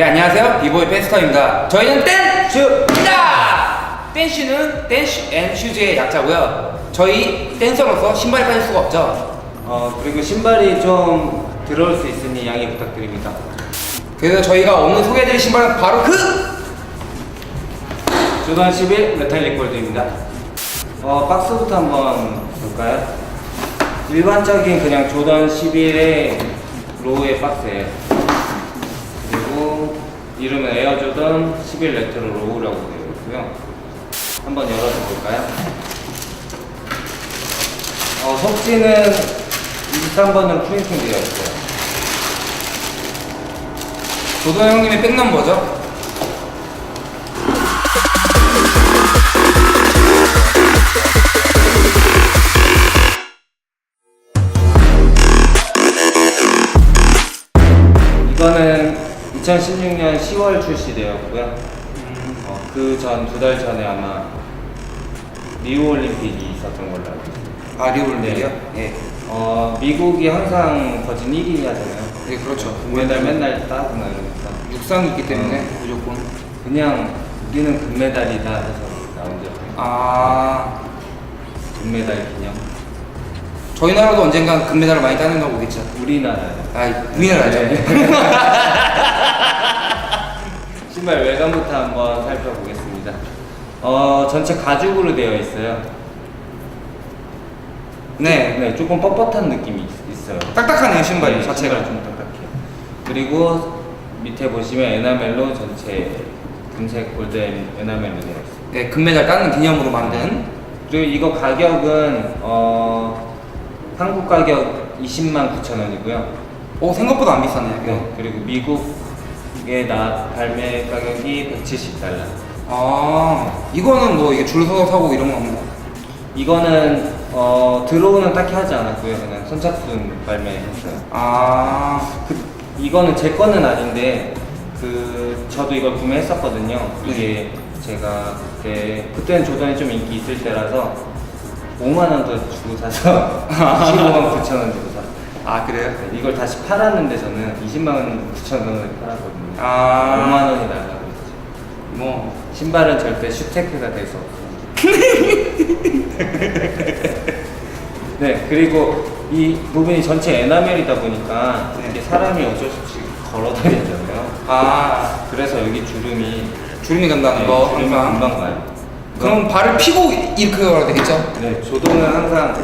예, 안녕하세요. 비보이 페스터입니다. 저희는 댄슈입니다! 댄슈는 댄슈 앤 슈즈의 약자고요. 저희 댄서로서 신발이 빠질 수가 없죠. 어, 그리고 신발이 좀 들어올 수 있으니 양해 부탁드립니다. 그래서 저희가 오늘 소개해드릴 신발은 바로 그! 조던 11 메탈릭 골드입니다. 어, 박스부터 한번 볼까요? 일반적인 그냥 조던 11의 로우의 박스예요. 이름은 에어 조던 11 레트로 로우라고 되어 있고요. 한번 열어서 볼까요? 어, 속지는 23번으로 프린팅 되어 있어요. 조던 형님의 백넘버죠? 2016년 10월 출시되었고요. 어, 그전 두 달 전에 아마 리우 올림픽이 있었던 걸로 알고 있습니다. 아, 리올인데요? 네. 예. 어, 미국이 항상 거진 1위 하잖아요. 네, 그렇죠. 금메달 맨날 따고 나니까 육상이 있기 때문에 어. 무조건. 그냥 우리는 금메달이다 해서 나온 적 아, 금메달 기념 저희 나라도 언젠간 금메달을 많이 따는 거 보겠죠. 우리나라요. 아, 우리나라죠. 네. 신발 외관부터 한번 살펴보겠습니다. 어, 전체 가죽으로 되어 있어요. 네. 네, 조금 뻣뻣한 느낌이 있- 있어요. 딱딱하네요, 신발이 네, 자체가. 좀 딱딱해요. 그리고 밑에 보시면 에나멜로 전체 금색 골드 에나멜로 되어 있어요. 네, 금메달 따는 기념으로 만든 그리고 이거 가격은 어, 한국 가격 20만 9천 원이고요. 오 생각보다 안 비싸네요. 네, 그리고 미국 의나 발매 가격이 170달러. 아 이거는 뭐 이게 줄 서서 사고 이런 건 없는 거. 이거는 어, 들어오는 딱히 하지 않았고요. 그냥 선착순 발매했어요. 아 그, 이거는 제 거는 아닌데 그 저도 이걸 구매했었거든요. 이게 제가 그때 그때는 조던이 좀 인기 있을 때라서 5만 원더 주고 사서 15만 9천 원 주고. 아, 그래요? 네, 이걸 다시 팔았는데 저는 20만 원 9천 원을 팔았거든요. 아. 5만 원이 날라고 했죠. 뭐 신발은 절대 슈테크가 될 수 없어요. 네, 그리고 이 부분이 전체 에나멜이다 보니까 네. 이게 사람이 어쩔 수 없이 걸어 다니잖아요. 아, 그래서 여기 주름이 주름이 간다는 네, 거 주름이 항상. 금방 가요. 그럼 발을 피고 이렇게 걸어야 되겠죠? 네, 조동은 항상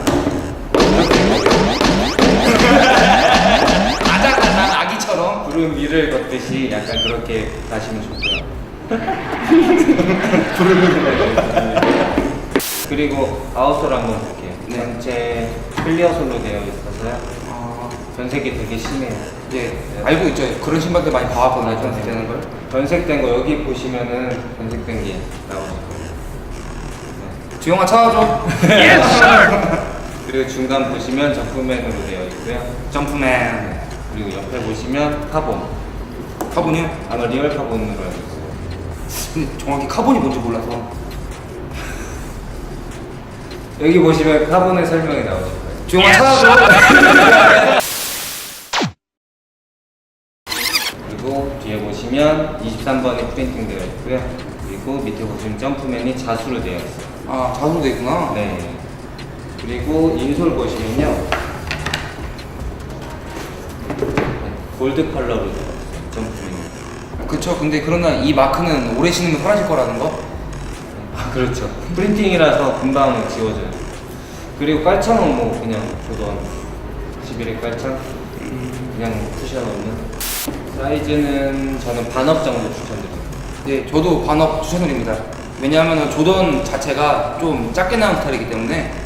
아작아작 아기처럼. 구름 위를 걷듯이 약간 그렇게 가시면 좋고요. 그리고 아웃솔 한번 볼게요. 네. 전체 클리어 솔로 되어 있어서요. 아, 변색이 되게 심해요. 예, 알고 있죠. 그런 신발들 많이 봐왔거든요. 네. 전색되는 걸. 변색된 거 여기 보시면은 변색된 게 나오실 거예요. 지영아 찾아줘. 네. 그리고 중간 보시면 적금맨으로 되어 있고요. 점프맨. 그리고 옆에 보시면 카본. 카본이요? 아마 리얼 카본으로 알고 있어요. 근데 정확히 카본이 뭔지 몰라서. 여기 보시면 카본의 설명이 나오실 거예요. 지영아 찾아줘. 그리고 뒤에 보시면 23번이 프린팅 되어 있고요. 그리고 밑에 보시면 점프맨이 자수로 되어 있어요. 아, 자수로 돼 있구나. 네. 그리고 인솔 보시면요. 골드 컬러로. 점프맨이. 그쵸. 근데 그러나 이 마크는 오래 신으면 사라질 거라는 거? 아, 그렇죠. 프린팅이라서 금방 지워져요. 그리고 깔창은 뭐 그냥 조던 11의 깔창 그냥 푸셔놓는 사이즈는 저는 반업 정도 추천드립니다. 네, 저도 반업 추천드립니다. 왜냐하면 조던 자체가 좀 작게 나온 스타일이기 때문에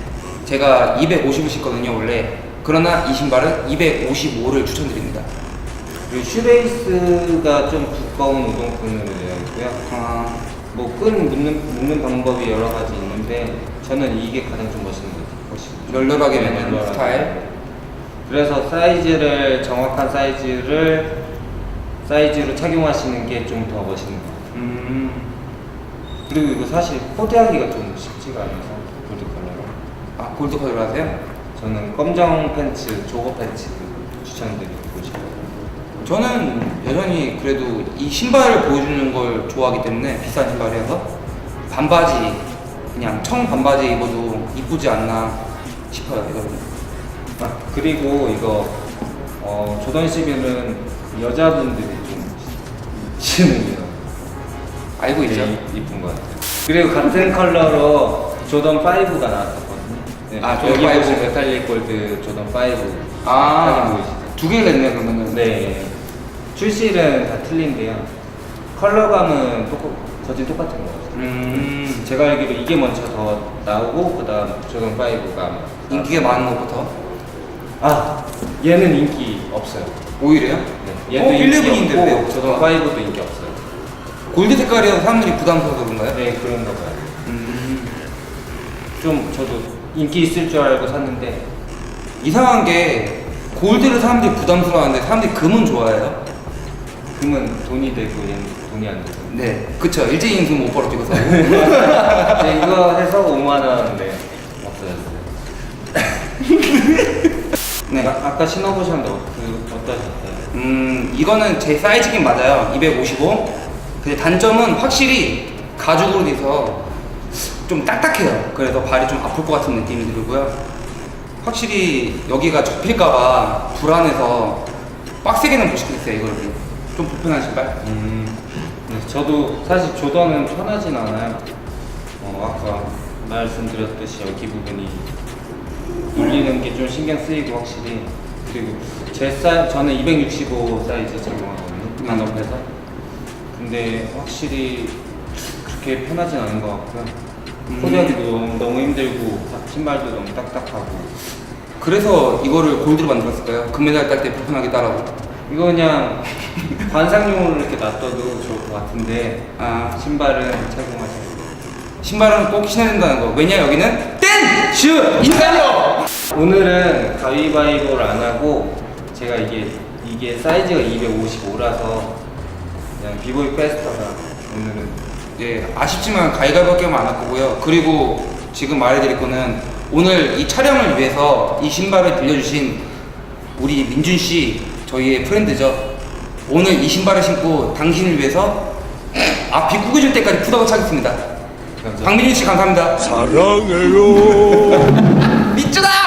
제가 250을 신거든요, 원래. 그러나 이 신발은 255를 추천드립니다. 그리고 슈레이스가 좀 두꺼운 우동끈으로 되어 있고요. 아, 뭐끈 묶는, 묶는 방법이 여러 가지 있는데 저는 이게 가장 좀 멋있는 것 같아요. 널널하게 네, 매는 널널하게. 스타일. 그래서 사이즈를 정확한 사이즈를 사이즈로 착용하시는 게 좀 더 멋있는 것 같아요. 음, 그리고 이거 사실 코디하기가 좀 쉽지가 않아서 아, 골드 컬러 하세요? 저는 검정 팬츠, 조거 팬츠 추천드리고 싶어요. 저는 여전히 그래도 이 신발을 보여주는 걸 좋아하기 때문에 비싼 신발이어서 반바지 그냥 청 반바지 입어도 이쁘지 않나 싶어요 이거는 아, 그리고 이거 어, 조던 11은 여자분들이 좀거 알고 있죠? 이쁜 것 같아요. 그리고 같은 컬러로 조던 5가 나왔었거든요. 네, 아, 조던 여기 5. 보시면 메탈릭 골드 조던 5 사진 아? 두 개가 있네 그러면은 네. 출시일은 다 틀린데요. 컬러감은 똑, 거진 똑같은 것 같아요. 음 제가 알기로 이게 먼저 더 나오고 그 다음 조던 5가 인기가 많은 것부터 아 얘는 인기 없어요. 오히려요? 네. 얘도 어, 인기 11인데 없고? 조던 5도 인기 없어요. 골드 색깔이어서 사람들이 부담스러워서 그런가요? 네 그런가 봐요. 음, 좀 저도 인기 있을 줄 알고 샀는데 이상한 게 골드를 사람들이 부담스러워하는데 사람들이 금은 좋아해요 금은 돈이 되고 얘는 돈이 안 되고. 네 그쵸 일제히 인수 못 벌어지고 사고 네, 이거 해서 5만 원인데 없어졌어요. 네. 아, 아까 신어보셨는데 어- 그 어떠셨어요? 음 이거는 제 사이즈긴 맞아요 255 근데 단점은 확실히 가죽으로 돼서 좀 딱딱해요. 그래서 발이 좀 아플 것 같은 느낌이 들고요. 확실히 여기가 접힐까봐 불안해서 빡세게는 못 시켰어요 이걸. 좀 신발 음, 네, 저도 사실 조던은 편하진 않아요. 어, 아까 말씀드렸듯이 여기 부분이 눌리는 게 좀 신경 쓰이고 확실히. 그리고 제 사이 저는 265 사이즈 착용하거든요 단업에서. 근데 확실히 그렇게 편하진 않은 것 같고요. 음. 포장하기도 너무, 너무 힘들고 신발도 너무 딱딱하고 그래서 이거를 골드로 만들었을까요? 금메달 딸 때 불편하게 따라고 이거 그냥 관상용으로 이렇게 놔둬도 좋을 것 같은데 아 신발은 돼요 신발은 꼭 신어야 된다는 거 왜냐 여기는 땡! 슈! 인간요! 오늘은 가위바위보를 안 하고 제가 이게 이게 사이즈가 255라서 그냥 비보이 페스타가 오늘은 예, 아쉽지만 가위가위밖에 하면 안할 거고요. 그리고 지금 말해드릴 거는 오늘 이 촬영을 위해서 이 신발을 빌려주신 우리 민준 씨, 저희의 프렌드죠. 오늘 이 신발을 신고 당신을 위해서 앞이 구겨질 때까지 푸다고 차겠습니다. 박민준 씨 감사합니다. 사랑해요. 미쩌다!